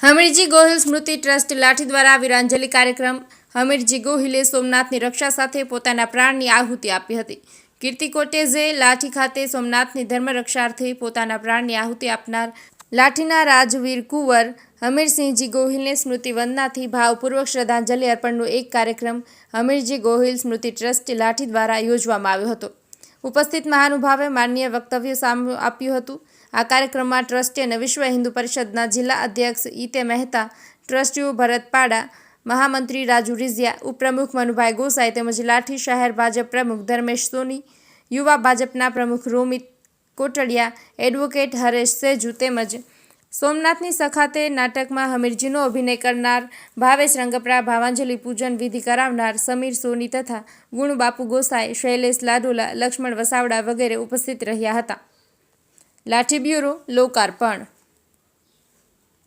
Hamirji Gohil Smriti trust Lathi દ્વારા વીરાંજલિ કાર્યક્રમ હમીરજી ગોહિલે સોમનાથની રક્ષા સાથે પોતાના પ્રાણની આહુતિ આપી હતી. કીર્તિ કોટેજે લાઠી ખાતે સોમનાથની ધર્મ રક્ષાર્થે પોતાના પ્રાણની આહુતિ આપનાર લાઠીના રાજવીર કુંવર હમીરસિંહજી ગોહિલને સ્મૃતિ વંદનાથી ભાવપૂર્વક શ્રદ્ધાંજલિ અર્પણનો એક કાર્યક્રમ હમીરજી ગોહિલ સ્મૃતિ ટ્રસ્ટ લાઠી દ્વારા યોજવામાં આવ્યો હતો. ઉપસ્થિત મહાનુભાવે માનનીય વક્તવ્ય સામે આપ્યું હતું. આ કાર્યક્રમમાં ટ્રસ્ટી અને વિશ્વ હિન્દુ પરિષદના જિલ્લા અધ્યક્ષ ઈતે મહેતા, ટ્રસ્ટીઓ ભરત પાડા, મહામંત્રી રાજુ રિઝિયા, ઉપપ્રમુખ મનુભાઈ ગોસાઈ તેમજ લાઠી શહેર ભાજપ પ્રમુખ ધર્મેશ સોની, યુવા ભાજપના પ્રમુખ રોમિત કોટડિયા, એડવોકેટ હરેશ સેજુ તેમજ સોમનાથની સખાતે નાટકમાં હમીરજીનો અભિનય કરનાર ભાવેશ રંગપરા, ભાવાંજલિ પૂજન વિધિ કરાવનાર સમીર સોની તથા ગુણબાપુ ગોસાઈ, શૈલેષ લાડુલા, લક્ષ્મણ વસાવડા વગેરે ઉપસ્થિત રહ્યા હતા. લાઠી બ્યુરો, લોકાર્પણ.